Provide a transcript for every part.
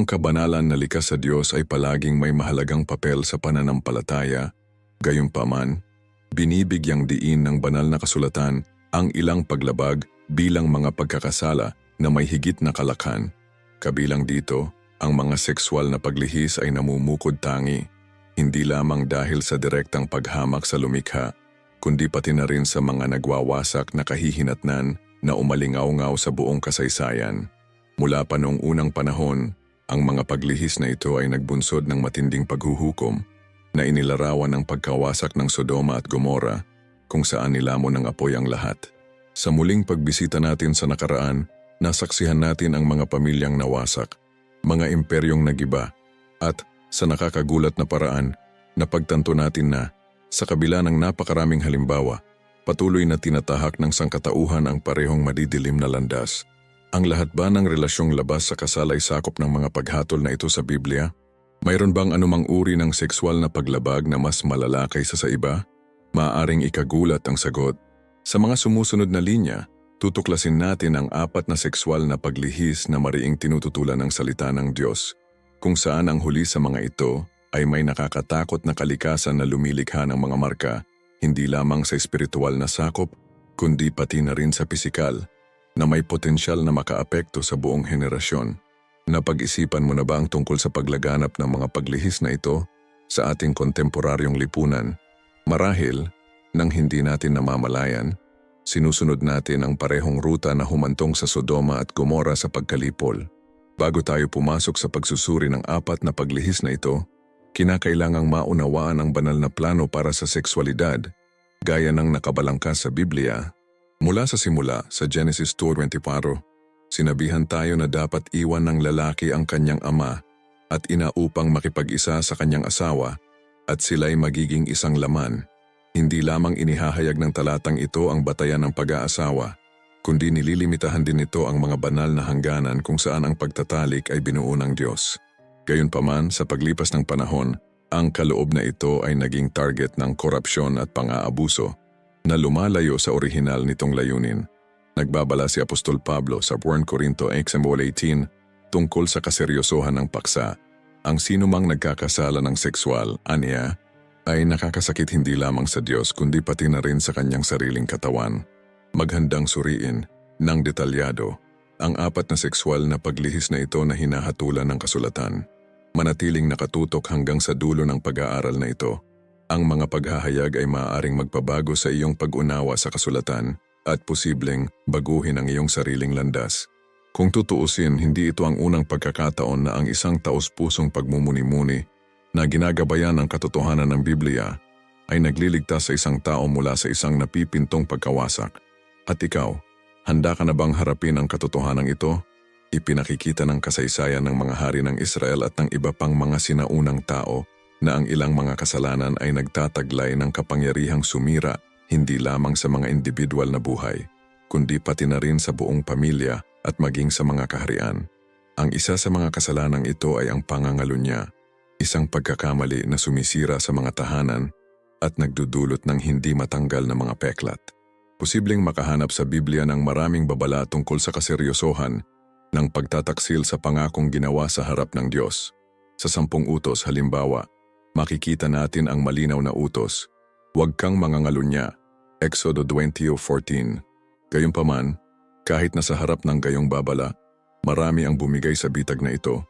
Ang kabanalan na likas sa Diyos ay palaging may mahalagang papel sa pananampalataya, gayunpaman, binibigyang diin ng banal na kasulatan ang ilang paglabag bilang mga pagkakasala na may higit na kalakhan. Kabilang dito, ang mga sexual na paglihis ay namumukod tangi, hindi lamang dahil sa direktang paghamak sa lumikha, kundi pati na rin sa mga nagwawasak na kahihinatnan na umalingaw-ngaw sa buong kasaysayan. Mula pa noong unang panahon, ang mga paglihis na ito ay nagbunsod ng matinding paghuhukom na inilarawan ng pagkawasak ng Sodoma at Gomora kung saan nilamon ng apoy ang lahat. Sa muling pagbisita natin sa nakaraan, nasaksihan natin ang mga pamilyang nawasak, mga imperyong nagiba, at sa nakakagulat na paraan, napagtanto natin na sa kabila ng napakaraming halimbawa, patuloy na tinatahak ng sangkatauhan ang parehong madidilim na landas. Ang lahat ba ng relasyong labas sa kasal ay sakop ng mga paghatol na ito sa Biblia? Mayroon bang anumang uri ng sexual na paglabag na mas malala kaysa sa iba? Maaaring ikagulat ang sagot. Sa mga sumusunod na linya, tutuklasin natin ang apat na sexual na paglihis na mariing tinututulan ng salita ng Diyos, kung saan ang huli sa mga ito ay may nakakatakot na kalikasan na lumilikha ng mga marka, hindi lamang sa espiritual na sakop, kundi pati na rin sa pisikal, na may potensyal na makaapekto sa buong henerasyon. Napag-isipan mo na ba ang tungkol sa paglaganap ng mga paglihis na ito sa ating kontemporaryong lipunan? Marahil, nang hindi natin namamalayan, sinusunod natin ang parehong ruta na humantong sa Sodoma at Gomora sa pagkalipol. Bago tayo pumasok sa pagsusuri ng apat na paglihis na ito, kinakailangang maunawaan ang banal na plano para sa sexualidad, gaya ng nakabalangkas sa Biblia. Mula sa simula, sa Genesis 2.24, sinabihan tayo na dapat iwan ng lalaki ang kanyang ama at ina upang makipag-isa sa kanyang asawa at sila'y magiging isang laman. Hindi lamang inihahayag ng talatang ito ang batayan ng pag-aasawa, kundi nililimitahan din ito ang mga banal na hangganan kung saan ang pagtatalik ay binuo ng Diyos. Gayunpaman, sa paglipas ng panahon, ang kaloob na ito ay naging target ng korupsyon at pang-aabuso na lumalayo sa orihinal nitong layunin. Nagbabala si Apostol Pablo sa 1 Corinto 18 tungkol sa kaseryosohan ng paksa. Ang sinumang nagkakasala ng sexual, aniya, ay nakakasakit hindi lamang sa Diyos kundi pati na rin sa kanyang sariling katawan. Maghandang suriin ng detalyado ang apat na sexual na paglihis na ito na hinahatulan ng kasulatan. Manatiling nakatutok hanggang sa dulo ng pag-aaral na ito. Ang mga paghahayag ay maaaring magpabago sa iyong pag-unawa sa kasulatan at posibleng baguhin ang iyong sariling landas. Kung tutuusin, hindi ito ang unang pagkakataon na ang isang taos-pusong pagmumuni-muni na ginagabayan ng katotohanan ng Biblia ay nagliligtas sa isang tao mula sa isang napipintong pagkawasak. At ikaw, handa ka na bang harapin ang katotohanan ito? Ipinakikita ng kasaysayan ng mga hari ng Israel at ng iba pang mga sinaunang tao na ang ilang mga kasalanan ay nagtataglay ng kapangyarihang sumira hindi lamang sa mga individual na buhay, kundi pati na rin sa buong pamilya at maging sa mga kaharian. Ang isa sa mga kasalanang ito ay ang pangangalunya, isang pagkakamali na sumisira sa mga tahanan at nagdudulot ng hindi matanggal na mga peklat. Posibleng makahanap sa Biblia ng maraming babala tungkol sa kaseryosohan ng pagtataksil sa pangakong ginawa sa harap ng Diyos. Sa sampung utos halimbawa, makikita natin ang malinaw na utos, huwag kang mangangalunya, Exodo 20.14. Gayunpaman, kahit nasa harap ng gayong babala, marami ang bumigay sa bitag na ito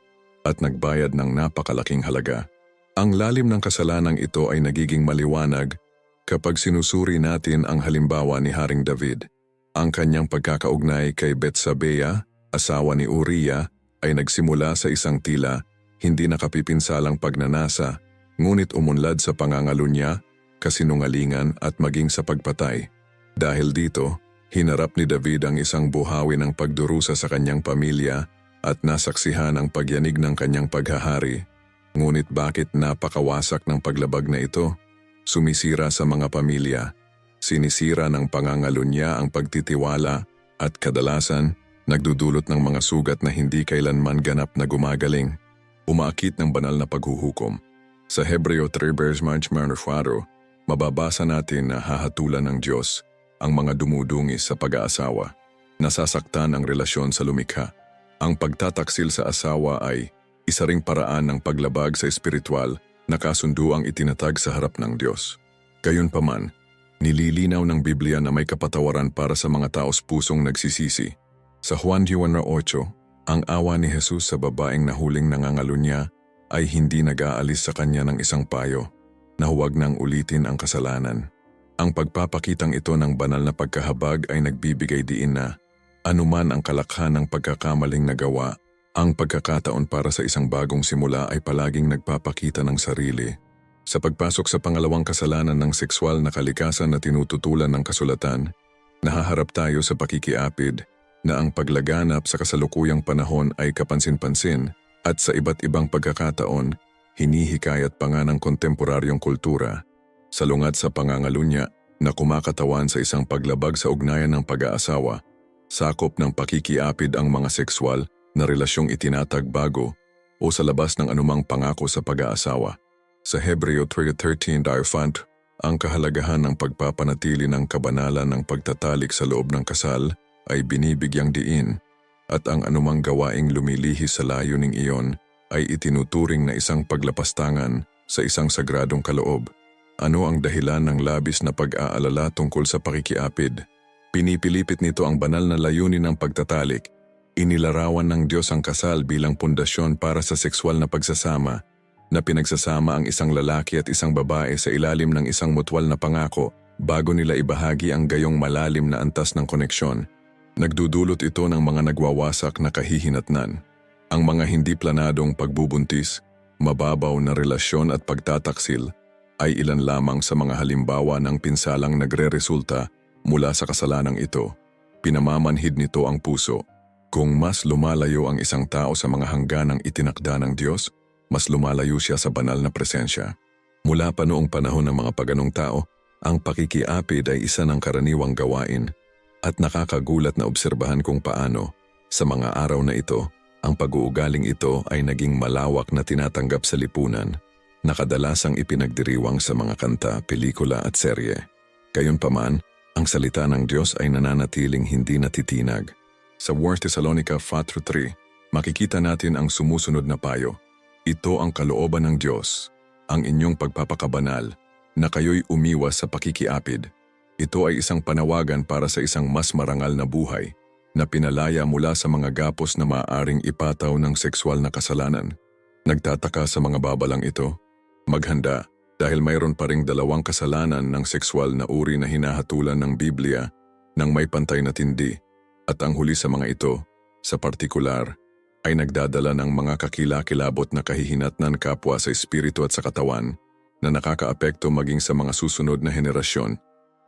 at nagbayad ng napakalaking halaga. Ang lalim ng kasalanang ito ay nagiging maliwanag kapag sinusuri natin ang halimbawa ni Haring David. Ang kanyang pagkakaugnay kay Betsabea, asawa ni Uriah, ay nagsimula sa isang tila, hindi nakapipinsalang pagnanasa, ngunit umunlad sa pangangalo niya kasinungalingan at maging sa pagpatay. Dahil dito, hinarap ni David ang isang buhawi ng pagdurusa sa kanyang pamilya at nasaksihan ang pagyanig ng kanyang paghahari. Ngunit bakit napakawasak ng paglabag na ito? Sumisira sa mga pamilya. Sinisira ng pangangalo niya ang pagtitiwala at kadalasan nagdudulot ng mga sugat na hindi kailanman ganap na gumagaling. Umaakit ng banal na paghuhukom. Sa Hebreo 3 verse March Manufaro, mababasa natin na hahatulan ng Diyos ang mga dumudungis sa pag-aasawa. Nasasaktan ang relasyon sa lumikha. Ang pagtataksil sa asawa ay isa ring paraan ng paglabag sa espiritual na kasunduang itinatag sa harap ng Diyos. Gayunpaman, nililinaw ng Biblia na may kapatawaran para sa mga taos pusong nagsisisi. Sa Juan 1.8, ang awa ni Jesus sa babaeng nahuling nangangalunya ay hindi nag-aalis sa kanya ng isang payo na huwag nang ulitin ang kasalanan. Ang pagpapakitang ito ng banal na pagkahabag ay nagbibigay diin na anuman ang kalakhan ng pagkakamaling nagawa, ang pagkakataon para sa isang bagong simula ay palaging nagpapakita ng sarili. Sa pagpasok sa pangalawang kasalanan ng sexual na kalikasan na tinututulan ng kasulatan, nahaharap tayo sa pakikiapid na ang paglaganap sa kasalukuyang panahon ay kapansin-pansin at sa iba't ibang pagkakataon, hinihikayat pa nga ng kontemporaryong kultura. Salungat sa pangangalunya na kumakatawan sa isang paglabag sa ugnayan ng pag-aasawa, sakop ng pakikiapid ang mga sexual na relasyong itinatag bago o sa labas ng anumang pangako sa pag-aasawa. Sa Hebreo 3.13 Diafant, ang kahalagahan ng pagpapanatili ng kabanalan ng pagtatalik sa loob ng kasal ay binibigyang diin at ang anumang gawaing lumilihis sa layuning iyon ay itinuturing na isang paglapastangan sa isang sagradong kaloob. Ano ang dahilan ng labis na pag-aalala tungkol sa pakikiapid? Pinipilipit nito ang banal na layunin ng pagtatalik. Inilarawan ng Diyos ang kasal bilang pundasyon para sa sexual na pagsasama na pinagsasama ang isang lalaki at isang babae sa ilalim ng isang mutwal na pangako bago nila ibahagi ang gayong malalim na antas ng koneksyon. Nagdudulot ito ng mga nagwawasak na kahihinatnan. Ang mga hindi planadong pagbubuntis, mababaw na relasyon at pagtataksil ay ilan lamang sa mga halimbawa ng pinsalang nagre-resulta mula sa kasalanang ito. Pinamamanhid nito ang puso. Kung mas lumalayo ang isang tao sa mga hangganang itinakda ng Diyos, mas lumalayo siya sa banal na presensya. Mula pa noong panahon ng mga paganong tao, ang pakikiapid ay isa ng karaniwang gawain at nakakagulat na obserbahan kung paano, sa mga araw na ito, ang pag-uugaling ito ay naging malawak na tinatanggap sa lipunan na kadalasang ipinagdiriwang sa mga kanta, pelikula at serye. Gayunpaman, ang salita ng Diyos ay nananatiling hindi natitinag. Sa 1 Thessalonica 4.3, makikita natin ang sumusunod na payo. Ito ang kalooban ng Diyos, ang inyong pagpapakabanal, na kayo'y umiwas sa pakikiapid. Ito ay isang panawagan para sa isang mas marangal na buhay na pinalaya mula sa mga gapos na maaaring ipataw ng sexual na kasalanan. Nagtataka sa mga babalang ito, Maghanda dahil mayroon pa ring dalawang kasalanan ng sexual na uri na hinahatulan ng Biblia ng may pantay na tindi at ang huli sa mga ito, sa partikular, ay nagdadala ng mga kakilakilabot na kahihinatnan kapwa sa espiritu at sa katawan na nakakaapekto maging sa mga susunod na henerasyon.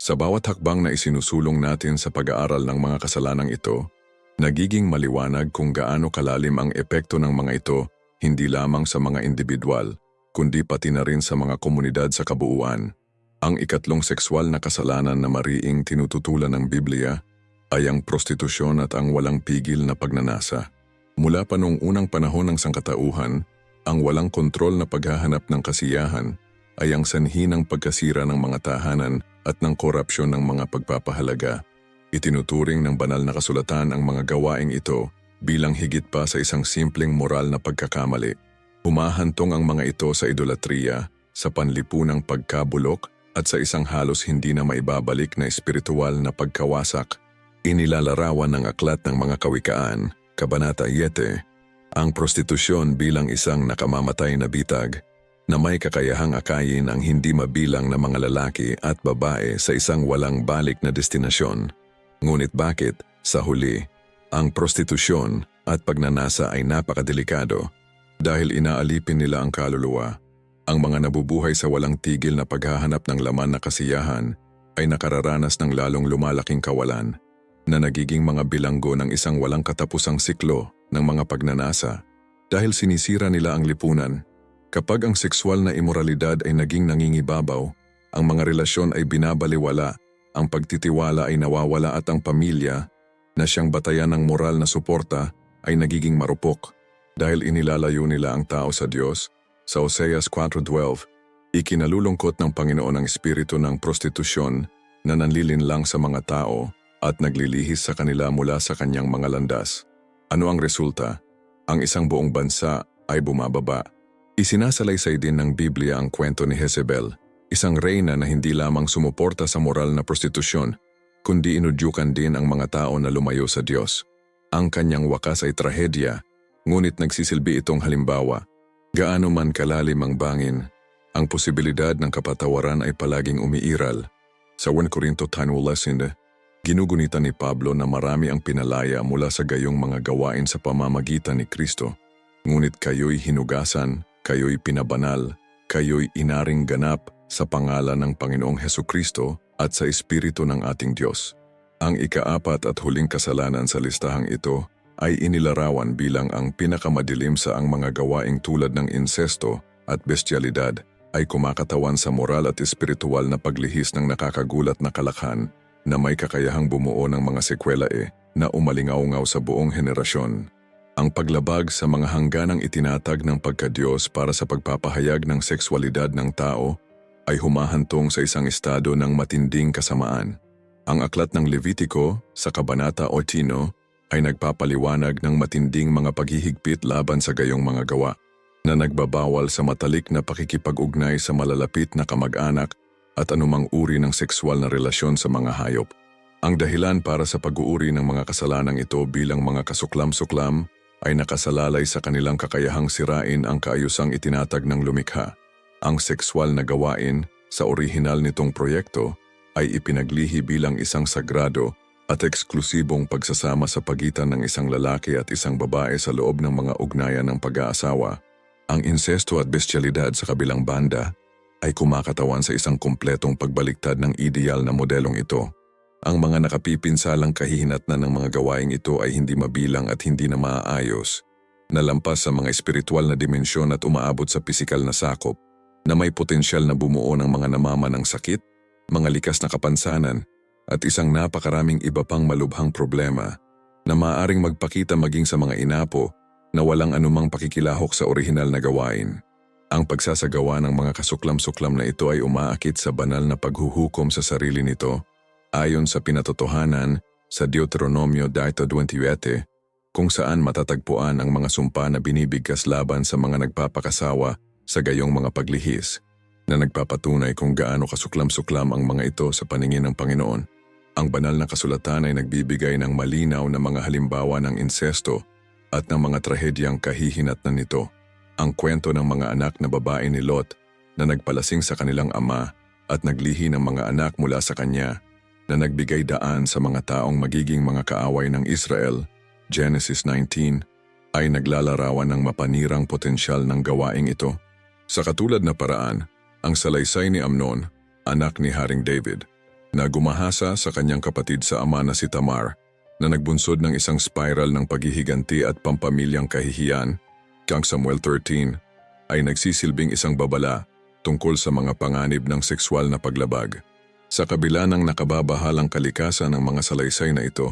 Sa bawat hakbang na isinusulong natin sa pag-aaral ng mga kasalanang ito, nagiging maliwanag kung gaano kalalim ang epekto ng mga ito hindi lamang sa mga individual, kundi pati na rin sa mga komunidad sa kabuuan. Ang ikatlong sexual na kasalanan na mariing tinututulan ng Biblia ay ang prostitusyon at ang walang pigil na pagnanasa. Mula pa noong unang panahon ng sangkatauhan, ang walang kontrol na paghahanap ng kasiyahan ay ang sanhi ng pagkasira ng mga tahanan at ng korupsyon ng mga pagpapahalaga. Itinuturing ng banal na kasulatan ang mga gawaing ito bilang higit pa sa isang simpleng moral na pagkakamali. Humahantong ang mga ito sa idolatriya, sa panlipunang pagkabulok at sa isang halos hindi na maibabalik na espiritual na pagkawasak. Inilalarawan ng aklat ng mga kawikaan, Kabanata 7, ang prostitusyon bilang isang nakamamatay na bitag na may kakayahang akayin ang hindi mabilang na mga lalaki at babae sa isang walang balik na destinasyon. Ngunit bakit, sa huli, ang prostitusyon at pagnanasa ay napakadelikado dahil inaalipin nila ang kaluluwa. Ang mga nabubuhay sa walang tigil na paghahanap ng laman na kasiyahan ay nakararanas ng lalong lumalaking kawalan na nagiging mga bilanggo ng isang walang katapusang siklo ng mga pagnanasa dahil sinisira nila ang lipunan. Kapag ang sexual na imoralidad ay naging nangingibabaw, ang mga relasyon ay binabaliwala, ang pagtitiwala ay nawawala at ang pamilya na siyang batayan ng moral na suporta ay nagiging marupok. Dahil inilalayo nila ang tao sa Diyos, sa Oseas 4.12, ikinalulungkot ng Panginoon ang espiritu ng prostitusyon na nanlilinlang sa mga tao at naglilihis sa kanila mula sa kanyang mga landas. Ano ang resulta? Ang isang buong bansa ay bumababa. Isinasalaysay din ng Biblia ang kwento ni Jezebel, isang reyna na hindi lamang sumuporta sa moral na prostitusyon, kundi inudyukan din ang mga tao na lumayo sa Diyos. Ang kanyang wakas ay trahedya, ngunit nagsisilbi itong halimbawa. Gaano man kalalim ang bangin, ang posibilidad ng kapatawaran ay palaging umiiral. Sa 1 Corinto 10 lesson, ginugunitan ni Pablo na marami ang pinalaya mula sa gayong mga gawain sa pamamagitan ni Kristo. Ngunit kayo'y hinugasan, kayo'y pinabanal, kayo'y inaring ganap sa pangalan ng Panginoong Heso Kristo at sa Espiritu ng ating Diyos. Ang ikaapat at huling kasalanan sa listahang ito ay inilarawan bilang ang pinakamadilim sa ang mga gawaing tulad ng insesto at bestialidad ay kumakatawan sa moral at espiritual na paglihis ng nakakagulat na kalakhan na may kakayahang bumuo ng mga sekwela e na umalingaw-ngaw sa buong henerasyon. Ang paglabag sa mga hangganang itinatag ng pagkadiyos para sa pagpapahayag ng sexualidad ng tao ay humahantong sa isang estado ng matinding kasamaan. Ang aklat ng Levitico sa Kabanata 18 ay nagpapaliwanag ng matinding mga paghihigpit laban sa gayong mga gawa na nagbabawal sa matalik na pakikipag-ugnay sa malalapit na kamag-anak at anumang uri ng sexual na relasyon sa mga hayop. Ang dahilan para sa pag-uuri ng mga kasalanang ito bilang mga kasuklam-suklam ay nakasalalay sa kanilang kakayahang sirain ang kaayusang itinatag ng lumikha. Ang sexual na gawain sa orihinal nitong proyekto ay ipinaglihi bilang isang sagrado at eksklusibong pagsasama sa pagitan ng isang lalaki at isang babae sa loob ng mga ugnayan ng pag-aasawa. Ang insesto at bestialidad sa kabilang banda ay kumakatawan sa isang kumpletong pagbaliktad ng ideal na modelong ito. Ang mga nakapipinsalang kahihinatnan ng mga gawaing ito ay hindi mabilang at hindi na maaayos, nalampas sa mga espiritual na dimensyon at umaabot sa pisikal na sakop, na may potensyal na bumuo ng mga namama ng sakit, mga likas na kapansanan, at isang napakaraming iba pang malubhang problema na maaaring magpakita maging sa mga inapo na walang anumang pakikilahok sa orihinal na gawain. Ang pagsasagawa ng mga kasuklam-suklam na ito ay umaakit sa banal na paghuhukom sa sarili nito ayon sa pinatotohanan sa Deuteronomio 28 kung saan matatagpuan ang mga sumpa na binibigkas laban sa mga nagpapakasawa sa gayong mga paglihis na nagpapatunay kung gaano kasuklam-suklam ang mga ito sa paningin ng Panginoon. Ang banal na kasulatan ay nagbibigay ng malinaw na mga halimbawa ng insesto at ng mga trahedyang kahihinatnan nito. Ang kwento ng mga anak na babae ni Lot na nagpalasing sa kanilang ama at naglihi ng mga anak mula sa kanya na nagbigay daan sa mga taong magiging mga kaaway ng Israel, Genesis 19, ay naglalarawan ng mapanirang potensyal ng gawaing ito. Sa katulad na paraan, ang salaysay ni Amnon, anak ni Haring David, na gumahasa sa kanyang kapatid sa ama na si Tamar, na nagbunsod ng isang spiral ng paghihiganti at pampamilyang kahihiyan, kang Samuel 13, ay nagsisilbing isang babala tungkol sa mga panganib ng sexual na paglabag. Sa kabila ng nakababahalang kalikasan ng mga salaysay na ito,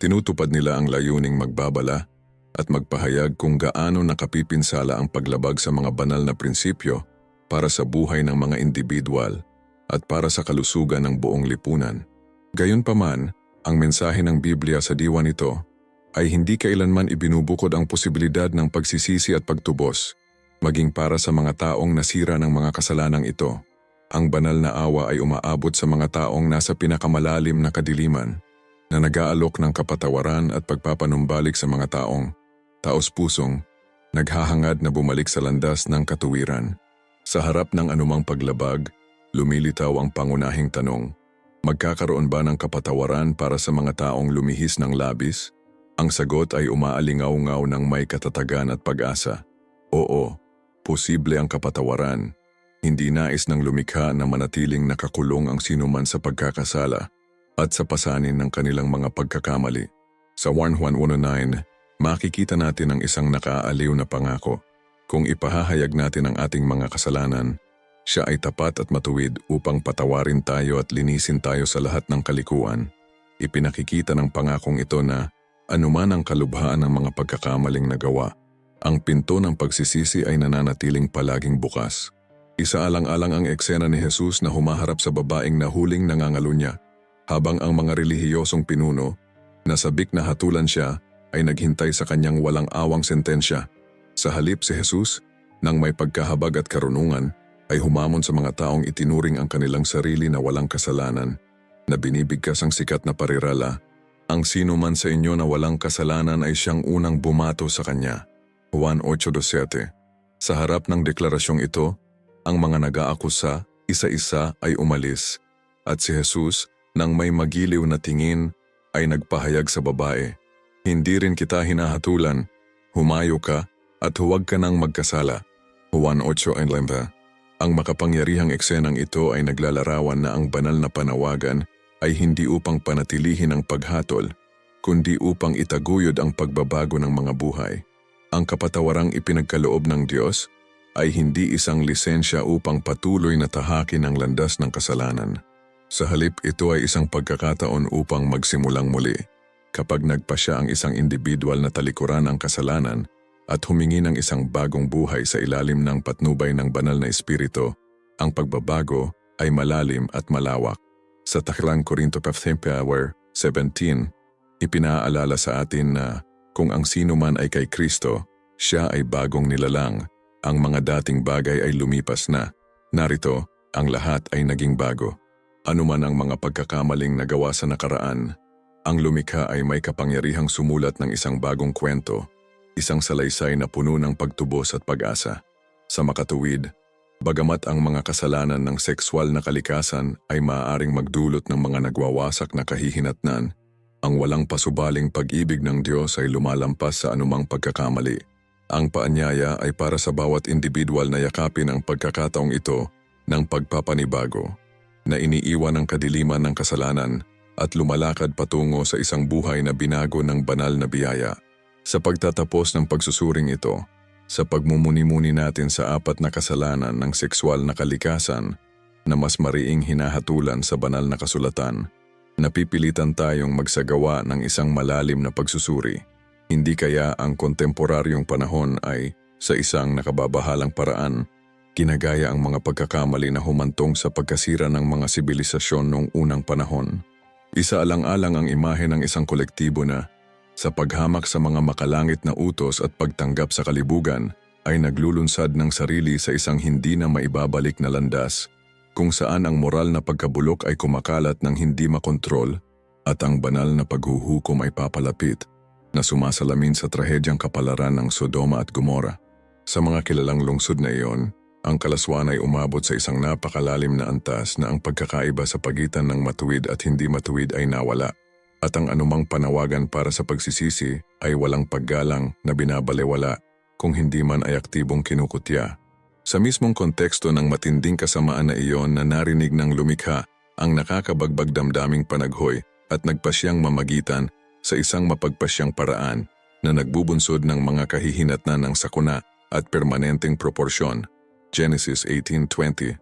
tinutupad nila ang layuning magbabala at magpahayag kung gaano nakapipinsala ang paglabag sa mga banal na prinsipyo para sa buhay ng mga individual at para sa kalusugan ng buong lipunan. Gayunpaman, ang mensahe ng Biblia sa diwa nito ay hindi kailanman ibinubukod ang posibilidad ng pagsisisi at pagtubos, maging para sa mga taong nasira ng mga kasalanang ito. Ang banal na awa ay umaabot sa mga taong nasa pinakamalalim na kadiliman, na nag-aalok ng kapatawaran at pagpapanumbalik sa mga taong, taos pusong, naghahangad na bumalik sa landas ng katuwiran. Sa harap ng anumang paglabag, lumilitaw ang pangunahing tanong, magkakaroon ba ng kapatawaran para sa mga taong lumihis ng labis? Ang sagot ay umaalingaw-ngaw ng may katatagan at pag-asa. Oo, posible ang kapatawaran, hindi nais ng lumikha na manatiling nakakulong ang sinuman sa pagkakasala at sa pasanin ng kanilang mga pagkakamali. Sa 1 Juan 1.9, makikita natin ang isang nakaaliw na pangako. Kung ipahahayag natin ang ating mga kasalanan, siya ay tapat at matuwid upang patawarin tayo at linisin tayo sa lahat ng kalikuan. Ipinakikita ng pangakong ito na anuman ang kalubhaan ng mga pagkakamaling nagawa, ang pinto ng pagsisisi ay nananatiling palaging bukas. Isaalang-alang ang eksena ni Jesus na humaharap sa babaeng nahuling nangangalunya, habang ang mga relihiyosong pinuno, na sabik na hatulan siya, ay naghintay sa kanyang walang awang sentensya. Sa halip si Jesus, nang may pagkahabag at karunungan, ay humamon sa mga taong itinuring ang kanilang sarili na walang kasalanan, na binibigkas ang sikat na parirala. Ang sino man sa inyo na walang kasalanan ay siyang unang bumato sa kanya. Juan 8.27 Sa harap ng deklarasyong ito, ang mga nag-aakusa, isa-isa ay umalis. At si Jesus, nang may magiliw na tingin, ay nagpahayag sa babae, Hindi rin kita hinahatulan, humayo ka at huwag ka nang magkasala. Juan 8.11 Ang makapangyarihang eksenang ito ay naglalarawan na ang banal na panawagan ay hindi upang panatilihin ang paghatol, kundi upang itaguyod ang pagbabago ng mga buhay. Ang kapatawarang ipinagkaloob ng Diyos ay hindi isang lisensya upang patuloy na tahakin ang landas ng kasalanan. Sa halip ito ay isang pagkakataon upang magsimulang muli. Kapag nagpasya ang isang individual na talikuran ang kasalanan at humingi ng isang bagong buhay sa ilalim ng patnubay ng banal na espiritu, ang pagbabago ay malalim at malawak. Sa Taklang Korinto 15 Hour 17, ipinaalala sa atin na kung ang sino man ay kay Kristo, siya ay bagong nilalang. Ang mga dating bagay ay lumipas na. Narito, ang lahat ay naging bago. Ano man ang mga pagkakamaling nagawa sa nakaraan, ang lumikha ay may kapangyarihang sumulat ng isang bagong kwento, isang salaysay na puno ng pagtubos at pag-asa. Sa makatuwid, bagamat ang mga kasalanan ng sexual na kalikasan ay maaaring magdulot ng mga nagwawasak na kahihinatnan, ang walang pasubaling pag-ibig ng Diyos ay lumalampas sa anumang pagkakamali. Ang paanyaya ay para sa bawat individual na yakapin ang pagkakataong ito ng pagpapanibago, na iniiwan ang kadiliman ng kasalanan at lumalakad patungo sa isang buhay na binago ng banal na biyaya. Sa pagtatapos ng pagsusuring ito, sa pagmumuni-muni natin sa apat na kasalanan ng sexual na kalikasan na mas mariing hinahatulan sa banal na kasulatan, napipilitan tayong magsagawa ng isang malalim na pagsusuri. Hindi kaya ang kontemporaryong panahon ay, sa isang nakababahalang paraan, ginagaya ang mga pagkakamali na humantong sa pagkasira ng mga sibilisasyon noong unang panahon. Isa alang-alang ang imahe ng isang kolektibo na, sa paghamak sa mga makalangit na utos at pagtanggap sa kalibugan, ay naglulunsad ng sarili sa isang hindi na maibabalik na landas, kung saan ang moral na pagkabulok ay kumakalat ng hindi makontrol at ang banal na paghuhukom ay papalapit na sumasalamin sa trahedyang kapalaran ng Sodoma at Gomora. Sa mga kilalang lungsod na iyon, ang kalaswan ay umabot sa isang napakalalim na antas na ang pagkakaiba sa pagitan ng matuwid at hindi matuwid ay nawala. At ang anumang panawagan para sa pagsisisi ay walang paggalang na binabalewala kung hindi man ay aktibong kinukutya. Sa mismong konteksto ng matinding kasamaan na iyon na narinig ng lumikha ang nakakabagbag damdaming panaghoy at nagpasyang mamagitan sa isang mapagpasyang paraan na nagbubunsod ng mga kahihinatnan ng sakuna at permanenteng proporsyon. Genesis 18.20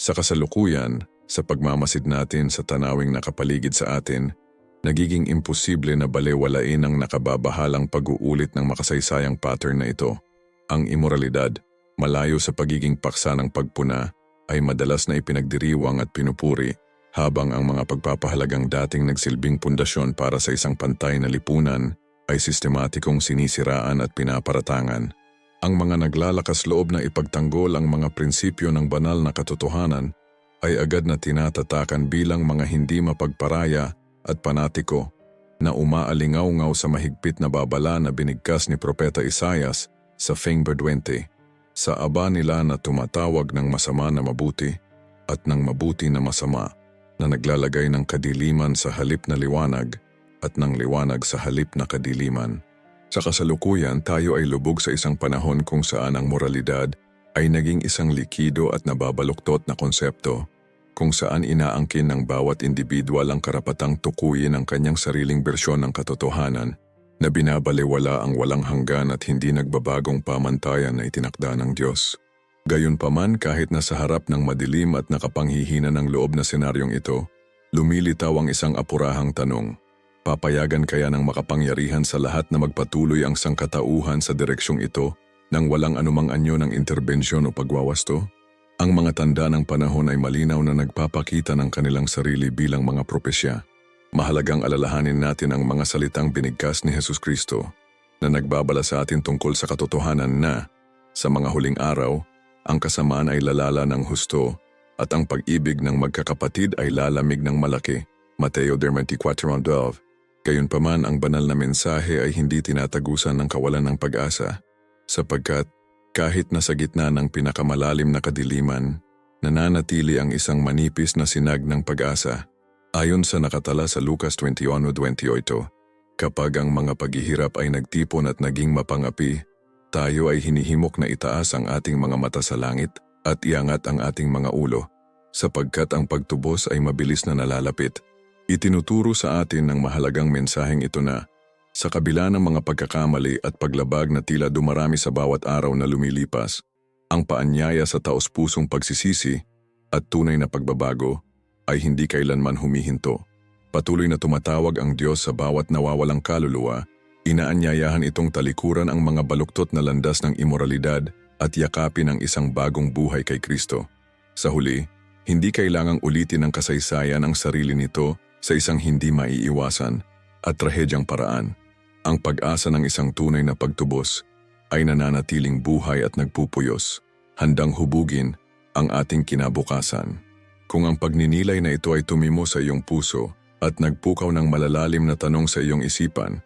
Sa kasalukuyan, sa pagmamasid natin sa tanawing nakapaligid sa atin, nagiging imposible na balewalain ang nakababahalang pag-uulit ng makasaysayang pattern na ito. Ang imoralidad, malayo sa pagiging paksa ng pagpuna, ay madalas na ipinagdiriwang at pinupuri habang ang mga pagpapahalagang dating nagsilbing pundasyon para sa isang pantay na lipunan ay sistematikong sinisiraan at pinaparatangan. Ang mga naglalakas loob na ipagtanggol ang mga prinsipyo ng banal na katotohanan ay agad na tinatatakan bilang mga hindi mapagparaya at panatiko na umaalingaw-ngaw sa mahigpit na babala na binigkas ni Propeta Isayas sa Fengber 20, sa aba nila na tumatawag ng masama na mabuti at ng mabuti na masama na naglalagay ng kadiliman sa halip na liwanag at ng liwanag sa halip na kadiliman. Sa kasalukuyan, tayo ay lubog sa isang panahon kung saan ang moralidad ay naging isang likido at nababaluktot na konsepto, kung saan inaangkin ng bawat individual ang karapatang tukuyin ang kanyang sariling bersyon ng katotohanan na binabaliwala ang walang hanggan at hindi nagbabagong pamantayan na itinakda ng Diyos. Gayunpaman kahit nasa harap ng madilim at nakapanghihina ng loob na senaryong ito, lumilitaw ang isang apurahang tanong. Papayagan kaya ng makapangyarihan sa lahat na magpatuloy ang sangkatauhan sa direksyong ito nang walang anumang anyo ng interbensyon o pagwawasto? Ang mga tanda ng panahon ay malinaw na nagpapakita ng kanilang sarili bilang mga propesya. Mahalagang alalahanin natin ang mga salitang binigkas ni Jesus Kristo. na nagbabala sa atin tungkol sa katotohanan na, sa mga huling araw, ang kasamaan ay lalala ng husto at ang pag-ibig ng magkakapatid ay lalamig ng malaki. Mateo 24.12 Gayunpaman ang banal na mensahe ay hindi tinatagusan ng kawalan ng pag-asa, sapagkat kahit nasa gitna ng pinakamalalim na kadiliman, nananatili ang isang manipis na sinag ng pag-asa. Ayon sa nakatala sa Lucas 21.28, kapag ang mga paghihirap ay nagtipon at naging mapangapi, tayo ay hinihimok na itaas ang ating mga mata sa langit at iangat ang ating mga ulo, sapagkat ang pagtubos ay mabilis na nalalapit. Itinuturo sa atin ng mahalagang mensaheng ito na, sa kabila ng mga pagkakamali at paglabag na tila dumarami sa bawat araw na lumilipas, ang paanyaya sa taos-pusong pagsisisi at tunay na pagbabago ay hindi kailanman humihinto. Patuloy na tumatawag ang Diyos sa bawat nawawalang kaluluwa, inaanyayahan itong talikuran ang mga baluktot na landas ng imoralidad at yakapin ang isang bagong buhay kay Kristo. Sa huli, hindi kailangang ulitin ang kasaysayan ang sarili nito sa isang hindi maiiwasan at trahedyang paraan. Ang pag-asa ng isang tunay na pagtubos ay nananatiling buhay at nagpupuyos, handang hubugin ang ating kinabukasan. Kung ang pagninilay na ito ay tumimo sa iyong puso at nagpukaw ng malalalim na tanong sa iyong isipan,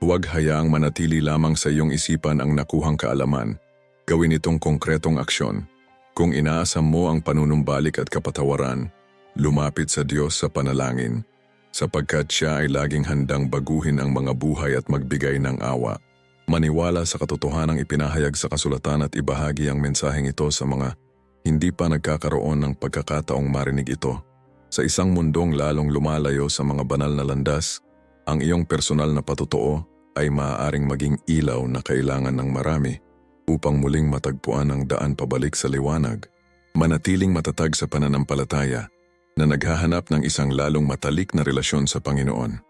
huwag hayaang manatili lamang sa iyong isipan ang nakuhang kaalaman. Gawin itong konkretong aksyon. Kung inaasam mo ang panunumbalik at kapatawaran, lumapit sa Diyos sa panalangin, sapagkat siya ay laging handang baguhin ang mga buhay at magbigay ng awa. Maniwala sa katotohanang ipinahayag sa kasulatan at ibahagi ang mensaheng ito sa mga hindi pa nagkakaroon ng pagkakataong marinig ito. Sa isang mundong lalong lumalayo sa mga banal na landas, ang iyong personal na patotoo ay maaaring maging ilaw na kailangan ng marami upang muling matagpuan ang daan pabalik sa liwanag. Manatiling matatag sa pananampalataya na naghahanap ng isang lalong matalik na relasyon sa Panginoon.